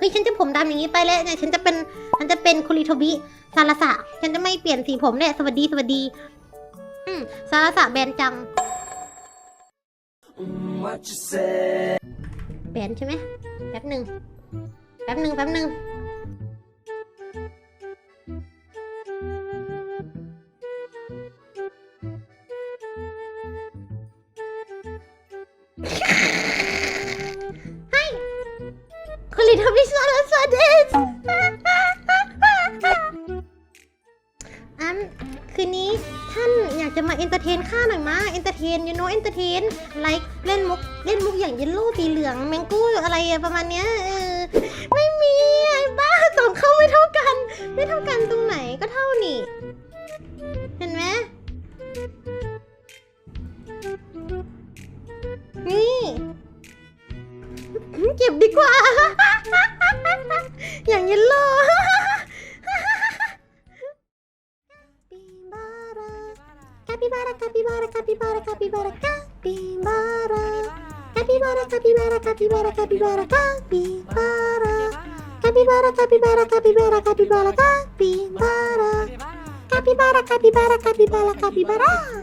เฮ้ยฉันจะผมดำอย่างนี้ไปแล้วเนี่ยฉันจะเป็นฉันจะเป็นคุริโทบิซาราสะฉันจะไม่เปลี่ยนสีผมเนี่ยสวัสดีสวัสดี อืมซาราสะแบนจัง What you say? แบนใช่ไหมแป๊บหนึ่งแป๊บหนึ่งแป๊บหนึ่ง คุริโทบิซาราสะเดสอันคืนนี้ท่านอยากจะมาเอนเตอร์เทนข้าหน่อยมาเอนเตอร์เทนยูโนเอนเตอร์เทนไลค์เล่นมุกเล่นมุกอย่างเยลโล่สีเหลืองแมงกู้อะไรประมาณเนี้ยเออไม่มีไอ้บ้าสองเข้าไม่เท่ากัน ไม่เท่ากันตรงไหนก็เท่านี่ เก็บดีกว่า อย่างเยลโล่ capybara capybara capybara capybara capybara capybara capybara capybara capybara capybara capybara capybara capybara capybara capybara capybara capybara capybara capybara